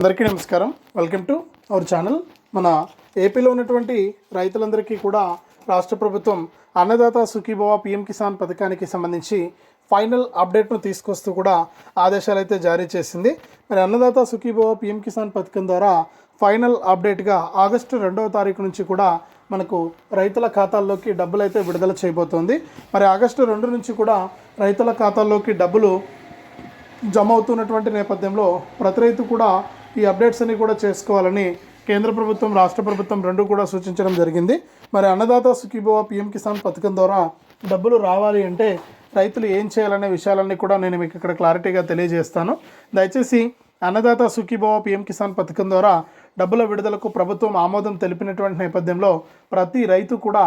అందరికీ నమస్కారం. Welcome to our channel మన ఏపీలో ఉన్నటువంటి రైతులందరికీ కూడా రాష్ట్ర ప్రభుత్వం అన్నదాత సుఖీభవ పిఎం కిసాన్ పథకానికి సంబంధించి ఫైనల్ అప్డేట్ను తీసుకొస్తూ కూడా ఆదేశాలు అయితే జారీ చేసింది. మరి అన్నదాత సుఖీభవ పిఎం కిసాన్ పథకం ద్వారా ఫైనల్ అప్డేట్గా ఆగస్టు రెండవ తారీఖు నుంచి కూడా మనకు రైతుల ఖాతాల్లోకి డబ్బులు అయితే విడుదల చేయబోతోంది. మరి ఆగస్టు రెండు నుంచి కూడా రైతుల ఖాతాల్లోకి డబ్బులు జమ అవుతున్నటువంటి నేపథ్యంలో ప్రతి రైతు కూడా ఈ అప్డేట్స్ అన్ని కూడా చేసుకోవాలని కేంద్ర ప్రభుత్వం రాష్ట్ర ప్రభుత్వం రెండు కూడా సూచించడం జరిగింది. మరి అన్నదాత సుఖీభవ పిఎం కిసాన్ పథకం ద్వారా డబ్బులు రావాలి అంటే రైతులు ఏం చేయాలనే విషయాలన్నీ కూడా నేను మీకు ఇక్కడ క్లారిటీగా తెలియజేస్తాను. దయచేసి అన్నదాత సుఖీభవ పిఎం కిసాన్ పథకం ద్వారా డబ్బుల విడుదలకు ప్రభుత్వం ఆమోదం తెలిపినటువంటి నేపథ్యంలో ప్రతి రైతు కూడా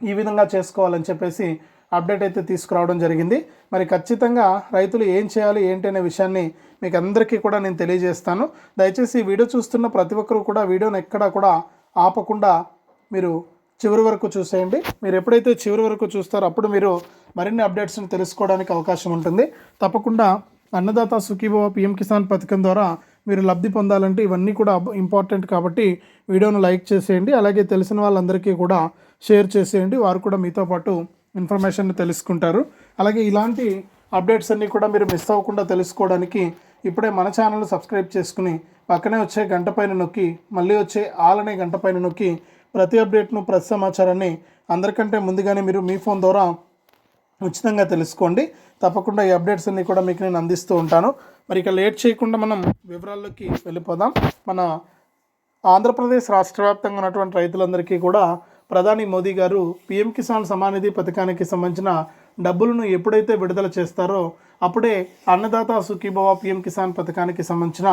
ఈ విధంగా చేసుకోవాలని చెప్పేసి అప్డేట్ అయితే తీసుకురావడం జరిగింది. మరి ఖచ్చితంగా రైతులు ఏం చేయాలి ఏంటి అనే విషయాన్ని మీకు అందరికీ కూడా నేను తెలియజేస్తాను. దయచేసి వీడియో చూస్తున్న ప్రతి ఒక్కరు కూడా వీడియోని ఎక్కడా కూడా ఆపకుండా మీరు చివరి వరకు చూసేయండి. మీరు ఎప్పుడైతే చివరి వరకు చూస్తారో అప్పుడు మీరు మరిన్ని అప్డేట్స్ని తెలుసుకోవడానికి అవకాశం ఉంటుంది. తప్పకుండా అన్నదాత సుఖీభవ పిఎం కిసాన్ పథకం ద్వారా మీరు లబ్ధి పొందాలంటే ఇవన్నీ కూడా ఇంపార్టెంట్ కాబట్టి వీడియోను లైక్ చేసేయండి. అలాగే తెలిసిన వాళ్ళందరికీ కూడా షేర్ చేసేయండి. వారు కూడా మీతో పాటు ఇన్ఫర్మేషన్ తెలుసుకుంటారు. అలాగే ఇలాంటి అప్డేట్స్ అన్నీ కూడా మీరు మిస్ అవ్వకుండా తెలుసుకోవడానికి ఇప్పుడే మన ఛానల్ సబ్స్క్రైబ్ చేసుకుని పక్కనే వచ్చే గంట పైన నొక్కి మళ్ళీ వచ్చే ఆల్ అనే గంట పైన నొక్కి ప్రతి అప్డేట్ను ప్రతి సమాచారాన్ని అందరికంటే ముందుగానే మీరు మీ ఫోన్ ద్వారా ఉచితంగా తెలుసుకోండి. తప్పకుండా ఈ అప్డేట్స్ అన్నీ కూడా మీకు నేను అందిస్తూ ఉంటాను. మరి ఇక లేట్ చేయకుండా మనం వివరాల్లోకి వెళ్ళిపోదాం. మన ఆంధ్రప్రదేశ్ రాష్ట్ర వ్యాప్తంగా ఉన్నటువంటి రైతులందరికీ కూడా ప్రధాని మోదీ గారు పీఎం కిసాన్ సమానిధి పథకానికి సంబంధించిన డబ్బులను ఎప్పుడైతే విడుదల చేస్తారో అప్పుడే అన్నదాత సుఖీభవ పిఎం కిసాన్ పథకానికి సంబంధించిన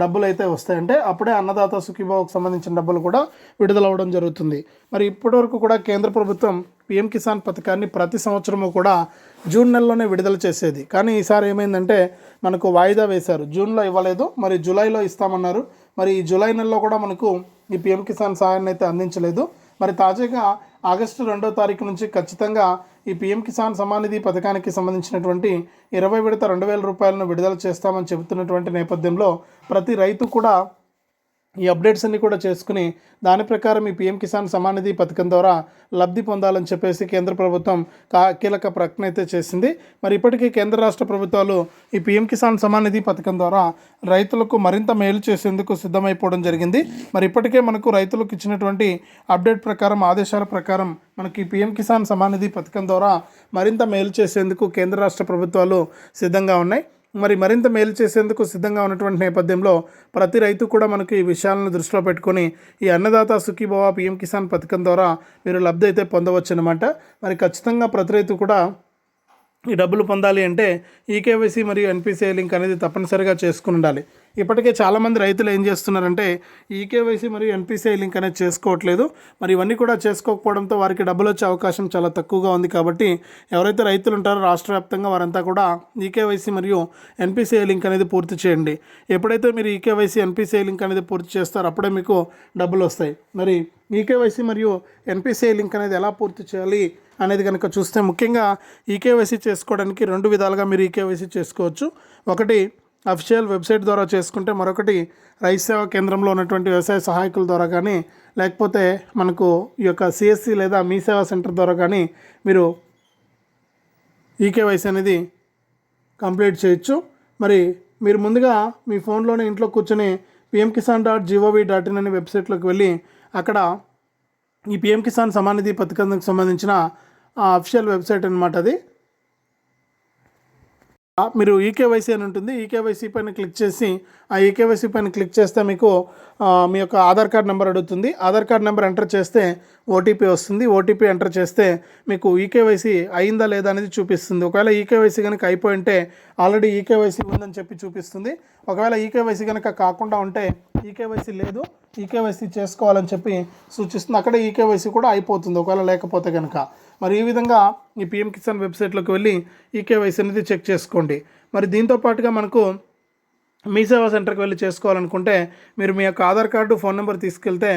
డబ్బులు అయితే వస్తాయంటే అప్పుడే అన్నదాత సుఖీభవకు సంబంధించిన డబ్బులు కూడా విడుదలవ్వడం జరుగుతుంది. మరి ఇప్పటివరకు కూడా కేంద్ర ప్రభుత్వం పిఎం కిసాన్ పథకాన్ని ప్రతి సంవత్సరము కూడా జూన్ నెలలోనే విడుదల చేసేది. కానీ ఈసారి ఏమైందంటే మనకు వాయిదా వేశారు. జూన్లో ఇవ్వలేదు మరి జూలైలో ఇస్తామన్నారు. మరి ఈ జూలై నెలలో కూడా మనకు ఈ పిఎం కిసాన్ సహాయాన్ని అయితే అందించలేదు. మరి తాజాగా ఆగస్టు రెండో తారీఖు నుంచి ఖచ్చితంగా ఈ పిఎం కిసాన్ సమానిధి పథకానికి సంబంధించినటువంటి ఇరవై విడత రెండు వేల రూపాయలను విడుదల చేస్తామని చెబుతున్నటువంటి నేపథ్యంలో ప్రతి రైతు కూడా ఈ అప్డేట్స్ అన్ని కూడా చేసుకుని దాని ప్రకారం ఈ పిఎం కిసాన్ సమానిధి పథకం ద్వారా లబ్ధి పొందాలని చెప్పేసి కేంద్ర ప్రభుత్వం కా కీలక ప్రకటన అయితే చేసింది. మరి ఇప్పటికీ కేంద్ర రాష్ట్ర ప్రభుత్వాలు ఈ పిఎం కిసాన్ సమానిధి పథకం ద్వారా రైతులకు మరింత మేలు చేసేందుకు సిద్ధమైపోవడం జరిగింది. మరి ఇప్పటికే మనకు రైతులకు ఇచ్చినటువంటి అప్డేట్ ప్రకారం ఆదేశాల ప్రకారం మనకి పిఎం కిసాన్ సమానిధి పథకం ద్వారా మరింత మేలు చేసేందుకు కేంద్ర రాష్ట్ర ప్రభుత్వాలు సిద్ధంగా ఉన్నాయి. మరి మరింత మేలు చేసేందుకు సిద్ధంగా ఉన్నటువంటి నేపథ్యంలో ప్రతి రైతు కూడా మనకు ఈ విషయాలను దృష్టిలో పెట్టుకొని ఈ అన్నదాత సుఖీభవ పిఎం కిసాన్ పథకం ద్వారా మీరు లబ్ధి అయితే పొందవచ్చు అనమాట మరి ఖచ్చితంగా ప్రతి రైతు కూడా ఈ డబ్బులు పొందాలి అంటే ఈకేవైసీ మరియు ఎన్పిసిఐ లింక్ అనేది తప్పనిసరిగా చేసుకుని ఉండాలి. ఇప్పటికే చాలామంది రైతులు ఏం చేస్తున్నారంటే ఈకేవైసీ మరియు ఎన్పిసిఐ లింక్ అనేది చేసుకోవట్లేదు. మరి ఇవన్నీ కూడా చేసుకోకపోవడంతో వారికి డబ్బులు వచ్చే అవకాశం చాలా తక్కువగా ఉంది కాబట్టి ఎవరైతే రైతులు ఉంటారో రాష్ట్ర వ్యాప్తంగా వారంతా కూడా ఈకేవైసీ మరియు ఎన్పిసిఐ లింక్ అనేది పూర్తి చేయండి. ఎప్పుడైతే మీరు ఈకేవైసీ ఎన్పిసిఐ లింక్ అనేది పూర్తి చేస్తారో అప్పుడే మీకు డబ్బులు వస్తాయి. మరి ఈకేవైసీ మరియు ఎన్పిసిఐ లింక్ అనేది ఎలా పూర్తి చేయాలి అనేది కనుక చూస్తే ముఖ్యంగా ఈకేవైసీ చేసుకోవడానికి రెండు విధాలుగా మీరు ఈకేవైసీ చేసుకోవచ్చు. ఒకటి అఫీషియల్ వెబ్సైట్ ద్వారా చేసుకుంటే మరొకటి రైతు సేవా కేంద్రంలో ఉన్నటువంటి వ్యవసాయ సహాయకుల ద్వారా కానీ లేకపోతే మనకు ఈ యొక్క సిఎస్సి లేదా మీ సేవా సెంటర్ ద్వారా కానీ మీరు ఈకేవైసీ అనేది కంప్లీట్ చేయొచ్చు. మరి మీరు ముందుగా మీ ఫోన్లోనే ఇంట్లో కూర్చొని PM Kisan dot GOV dot in అనే వెబ్సైట్లోకి వెళ్ళి అక్కడ ఈ పిఎం కిసాన్ సమానిధి పథకానికి సంబంధించిన అఫిషియల్ వెబ్సైట్ అనమాట అది. మీరు ఈకేవైసీ అని ఉంటుంది. ఈకేవైసీ పైన క్లిక్ చేసి ఆ ఈకేవైసీ పైన క్లిక్ చేస్తే మీకు మీ యొక్క ఆధార్ కార్డ్ నెంబర్ అడుగుతుంది. ఆధార్ కార్డ్ నెంబర్ ఎంటర్ చేస్తే ఓటీపీ వస్తుంది. ఓటీపీ ఎంటర్ చేస్తే మీకు ఈకేవైసీ అయిందా లేదా అనేది చూపిస్తుంది. ఒకవేళ ఈకేవైసీ కనుక అయిపోయి ఉంటే ఆల్రెడీ ఈకేవైసీ ఉందని చెప్పి చూపిస్తుంది. ఒకవేళ ఈకేవైసీ కనుక కాకుండా ఉంటే ఈకేవైసీ లేదు ఈకేవైసీ చేసుకోవాలని చెప్పి సూచిస్తుంది. అక్కడ ఈకేవైసీ కూడా అయిపోతుంది ఒకవేళ లేకపోతే కనుక మరి ఈ విధంగా ఈ పిఎం కిసాన్ వెబ్సైట్లోకి వెళ్ళి ఈకేవైసీ అనేది చెక్ చేసుకోండి. మరి దీంతో పాటుగా మనకు మీ సేవా సెంటర్కి వెళ్ళి చేసుకోవాలనుకుంటే మీరు మీ యొక్క ఆధార్ కార్డు ఫోన్ నెంబర్ తీసుకెళ్తే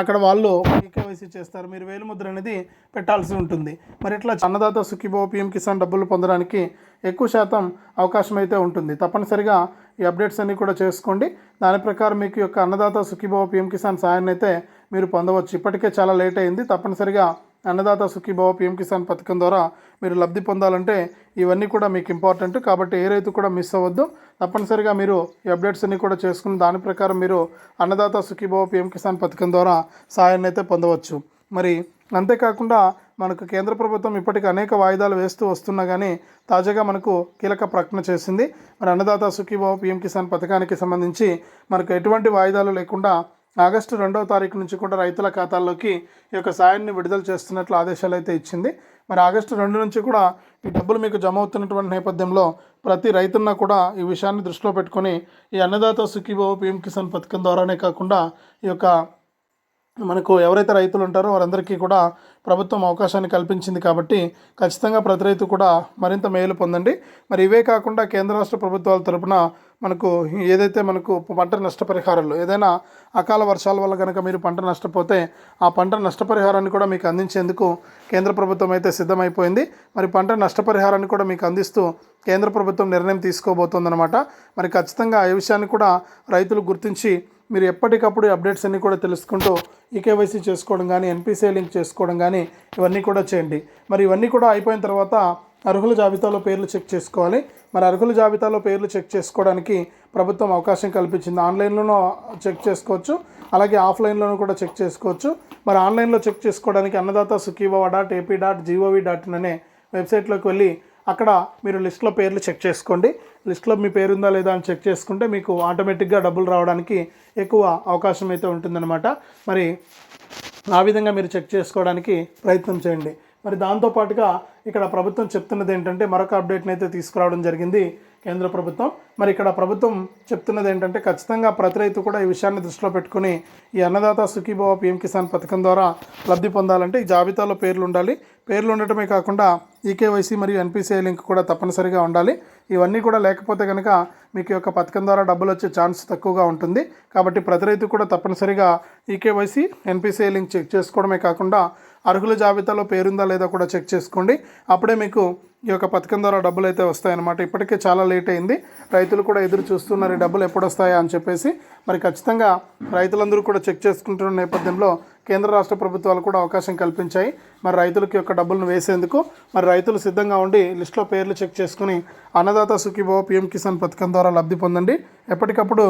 అక్కడ వాళ్ళు ఈకేవైసీ చేస్తారు. మీరు వేలు ముద్ర అనేది పెట్టాల్సి ఉంటుంది. మరి ఇట్లా అన్నదాత సుఖీభావ పిఎం కిసాన్ డబ్బులు పొందడానికి ఎక్కువ శాతం అవకాశం అయితే ఉంటుంది. తప్పనిసరిగా ఈ అప్డేట్స్ అన్నీ కూడా చేసుకోండి. దాని ప్రకారం మీకు యొక్క అన్నదాత సుఖీభావ పిఎం కిసాన్ సాయాన్ని అయితే మీరు పొందవచ్చు. ఇప్పటికే చాలా లేట్ అయింది. తప్పనిసరిగా అన్నదాత సుఖీభావ పిఎం కిసాన్ పథకం ద్వారా మీరు లబ్ధి పొందాలంటే ఇవన్నీ కూడా మీకు ఇంపార్టెంట్ కాబట్టి ఏ రైతు కూడా మిస్ అవ్వద్దు. తప్పనిసరిగా మీరు ఈ అప్డేట్స్ అన్ని కూడా చేసుకుని దాని ప్రకారం మీరు అన్నదాత సుఖీభావ పిఎం కిసాన్ పథకం ద్వారా సాయాన్ని అయితే పొందవచ్చు. మరి అంతేకాకుండా మనకు కేంద్ర ప్రభుత్వం ఇప్పటికి అనేక వాయిదాలు వేస్తూ వస్తున్నా కానీ తాజాగా మనకు కీలక ప్రకటన చేసింది. మరి అన్నదాత సుఖీభావ పిఎం కిసాన్ పథకానికి సంబంధించి మనకు ఎటువంటి వాయిదాలు లేకుండా ఆగస్టు రెండవ తారీఖు నుంచి కూడా రైతుల ఖాతాల్లోకి ఈ యొక్క సాయాన్ని విడుదల చేస్తున్నట్లు ఆదేశాలు అయితే ఇచ్చింది. మరి ఆగస్టు రెండు నుంచి కూడా ఈ డబ్బులు మీకు జమ అవుతున్నటువంటి నేపథ్యంలో ప్రతి రైతున్న కూడా ఈ విషయాన్ని దృష్టిలో పెట్టుకొని ఈ అన్నదాత సుఖీభవ పిఎం కిసాన్ పథకం ద్వారానే కాకుండా ఈ యొక్క మనకు ఎవరైతే రైతులు ఉంటారో వారందరికీ కూడా ప్రభుత్వం అవకాశాన్ని కల్పించింది కాబట్టి ఖచ్చితంగా ప్రతి రైతు కూడా మరింత మేలు పొందండి. మరి ఇవే కాకుండా కేంద్ర రాష్ట్ర ప్రభుత్వాల తరపున మనకు ఏదైతే మనకు పంట నష్టపరిహారాలు ఏదైనా అకాల వర్షాల వల్ల కనుక మీరు పంట నష్టపోతే ఆ పంట నష్టపరిహారాన్ని కూడా మీకు అందించేందుకు కేంద్ర ప్రభుత్వం అయితే సిద్ధమైపోయింది. మరి పంట నష్టపరిహారాన్ని కూడా మీకు అందిస్తూ కేంద్ర ప్రభుత్వం నిర్ణయం తీసుకోబోతోందనమాట మరి ఖచ్చితంగా ఈ విషయాన్ని కూడా రైతులు గుర్తించి మీరు ఎప్పటికప్పుడు అప్డేట్స్ అన్నీ కూడా తెలుసుకుంటూ ఈకేవైసీ చేసుకోవడం కానీ ఎన్పిసిఐ లింక్ చేసుకోవడం కానీ ఇవన్నీ కూడా చేయండి. మరి ఇవన్నీ కూడా అయిపోయిన తర్వాత అర్హుల జాబితాలో పేర్లు చెక్ చేసుకోవాలి. మరి అర్హుల జాబితాలో పేర్లు చెక్ చేసుకోవడానికి ప్రభుత్వం అవకాశం కల్పించింది. ఆన్లైన్లోనూ చెక్ చేసుకోవచ్చు. అలాగే ఆఫ్లైన్లోనూ కూడా చెక్ చేసుకోవచ్చు. మరి ఆన్లైన్లో చెక్ చేసుకోవడానికి Annadata Sukhibhava dot AP dot GOV dot in అనే వెబ్సైట్లోకి వెళ్ళి అక్కడ మీరు లిస్ట్లో పేర్లు చెక్ చేసుకోండి. లిస్ట్లో మీ పేరు ఉందా లేదా అని చెక్ చేసుకుంటే మీకు ఆటోమేటిక్గా డబ్బులు రావడానికి ఎక్కువ అవకాశం అయితే ఉంటుందన్నమాట. మరి ఆ విధంగా మీరు చెక్ చేసుకోవడానికి ప్రయత్నం చేయండి. మరి దాంతోపాటుగా ఇక్కడ ప్రభుత్వం చెప్తున్నది ఏంటంటే మరొక అప్డేట్ని అయితే తీసుకురావడం జరిగింది. కేంద్ర ప్రభుత్వం. మరి ఇక్కడ ప్రభుత్వం చెప్తున్నది ఏంటంటే ఖచ్చితంగా ప్రతి రైతు కూడా ఈ విషయాన్ని దృష్టిలో పెట్టుకుని ఈ అన్నదాత సుఖీభవ పిఎం కిసాన్ పథకం ద్వారా లబ్ధి పొందాలంటే ఈ జాబితాలో పేర్లు ఉండాలి. పేర్లు ఉండటమే కాకుండా ఈకేవైసీ మరియు ఎన్పిసిఐ లింక్ కూడా తప్పనిసరిగా ఉండాలి. ఇవన్నీ కూడా లేకపోతే కనుక మీకు యొక్క పథకం ద్వారా డబ్బులు వచ్చే ఛాన్స్ తక్కువగా ఉంటుంది. కాబట్టి ప్రతి రైతు కూడా తప్పనిసరిగా ఈకేవైసీ ఎన్పిసిఐ లింక్ చెక్ చేసుకోవడమే కాకుండా అర్హుల జాబితాలో పేరుందా లేదా కూడా చెక్ చేసుకోండి. అప్పుడే మీకు ఈ యొక్క పథకం ద్వారా డబ్బులు అయితే వస్తాయన్నమాట. ఇప్పటికే చాలా లేట్ అయింది. రైతులు కూడా ఎదురు చూస్తున్నారు ఈ డబ్బులు ఎప్పుడు వస్తాయా అని చెప్పేసి. మరి ఖచ్చితంగా రైతులందరూ కూడా చెక్ చేసుకుంటున్న నేపథ్యంలో కేంద్ర రాష్ట్ర ప్రభుత్వాలు కూడా అవకాశం కల్పించాయి. మరి రైతులకి యొక్క డబ్బులను వేసేందుకు మరి రైతులు సిద్ధంగా ఉండి లిస్ట్లో పేర్లు చెక్ చేసుకుని అన్నదాత సుఖీభావ పిఎం కిసాన్ పథకం ద్వారా లబ్ధి పొందండి. ఎప్పటికప్పుడు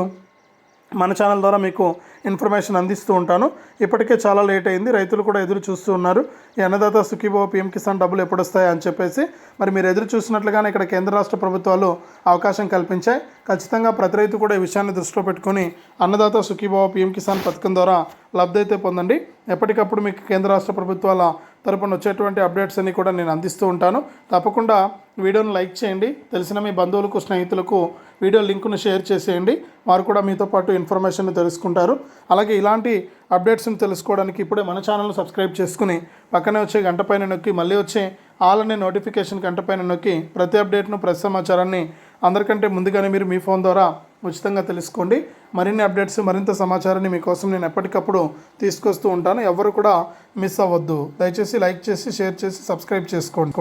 మన ఛానల్ ద్వారా మీకు ఇన్ఫర్మేషన్ అందిస్తూ ఉంటాను. ఇప్పటికే చాలా లేట్ అయింది. రైతులు కూడా ఎదురు చూస్తూ ఉన్నారు. ఈ అన్నదాత సుఖీభావ పిఎం కిసాన్ డబ్బులు ఎప్పుడు వస్తాయా అని చెప్పేసి మరి మీరు ఎదురు చూసినట్లుగానే ఇక్కడ కేంద్ర రాష్ట్ర ప్రభుత్వాలు అవకాశం కల్పించాయి. ఖచ్చితంగా ప్రతి రైతు కూడా ఈ విషయాన్ని దృష్టిలో పెట్టుకొని అన్నదాత సుఖీభావ పిఎం కిసాన్ పథకం ద్వారా లబ్ధి అయితే పొందండి. ఎప్పటికప్పుడు మీకు కేంద్ర రాష్ట్ర ప్రభుత్వాల తరపున వచ్చేటువంటి అప్డేట్స్ అన్ని కూడా నేను అందిస్తూ ఉంటాను. తప్పకుండా వీడియోను లైక్ చేయండి. తెలిసిన మీ బంధువులకు స్నేహితులకు వీడియో లింకును షేర్ చేసేయండి. వారు కూడా మీతో పాటు ఇన్ఫర్మేషన్ తెలుసుకుంటారు. అలాగే ఇలాంటి అప్డేట్స్ని తెలుసుకోవడానికి ఇప్పుడే మన ఛానల్ను సబ్స్క్రైబ్ చేసుకుని పక్కనే వచ్చే గంట పైన నొక్కి మళ్ళీ వచ్చే ఆల్ అనే నోటిఫికేషన్ గంట పైన నొక్కి ప్రతి అప్డేట్ను ప్రతి సమాచారాన్ని అందరికంటే ముందుగానే మీరు మీ ఫోన్ ద్వారా ఉచితంగా తెలుసుకోండి. మరిన్ని అప్డేట్స్ మరింత సమాచారాన్ని మీకోసం నేను ఎప్పటికప్పుడు తీసుకొస్తూ ఉంటాను. ఎవరు కూడా మిస్ అవ్వద్దు. దయచేసి లైక్ చేసి షేర్ చేసి సబ్స్క్రైబ్ చేసుకోండి.